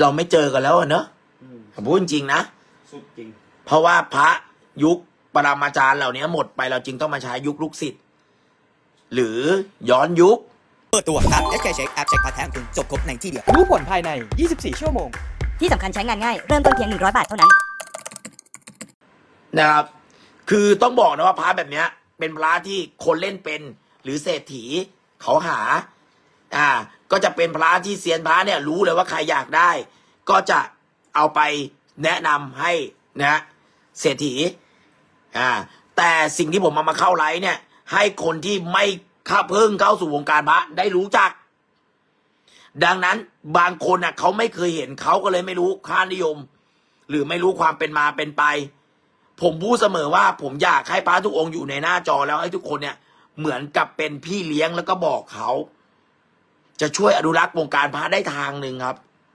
เราไม่เจอกันแล้วอะเนอะอืมผมพูดจริงๆนะ สุดจริง เพราะว่าพระยุคปรามาจารย์เหล่านี้หมดไปเราจึงต้องมาใช้ยุคลูกศิษย์หรือย้อนยุค เปิดตัวแอป SK Check แอปเช็คพาร์ทแท้ของคุณจบครบในที่เดียว รู้ผลภายใน 24 ชั่วโมง ที่สำคัญใช้งานง่าย เริ่มต้นเพียง 100 บาทเท่านั้น นะครับ คือต้องบอกนะว่าพระแบบเนี้ย เป็นพระที่คนเล่นเป็น หรือเศรษฐีเขาหาอ่า ก็จะเป็นพระที่เซียนพระเนี่ยรู้เลยว่าใครอยากได้ ก็จะเอาไปแนะนำให้นะเศรษฐีอ่าแต่สิ่งที่ผมมามาเข้าไลฟ์เนี่ย ให้คนที่ไม่ข้าเพิ่งเข้าสู่วงการพระได้รู้จัก ดังนั้นบางคนอะเขาไม่เคยเห็นเขาก็เลยไม่รู้ค่านิยม หรือไม่รู้ความเป็นมาเป็นไป ผมพูดเสมอว่าผมอยากให้พระทุกองค์อยู่ในหน้าจอแล้วให้ทุกคนเนี่ยเหมือนกับเป็นพี่เลี้ยงแล้วก็บอกเขา จะช่วยอนุรักษ์วงการพระได้ทางหนึ่งครับ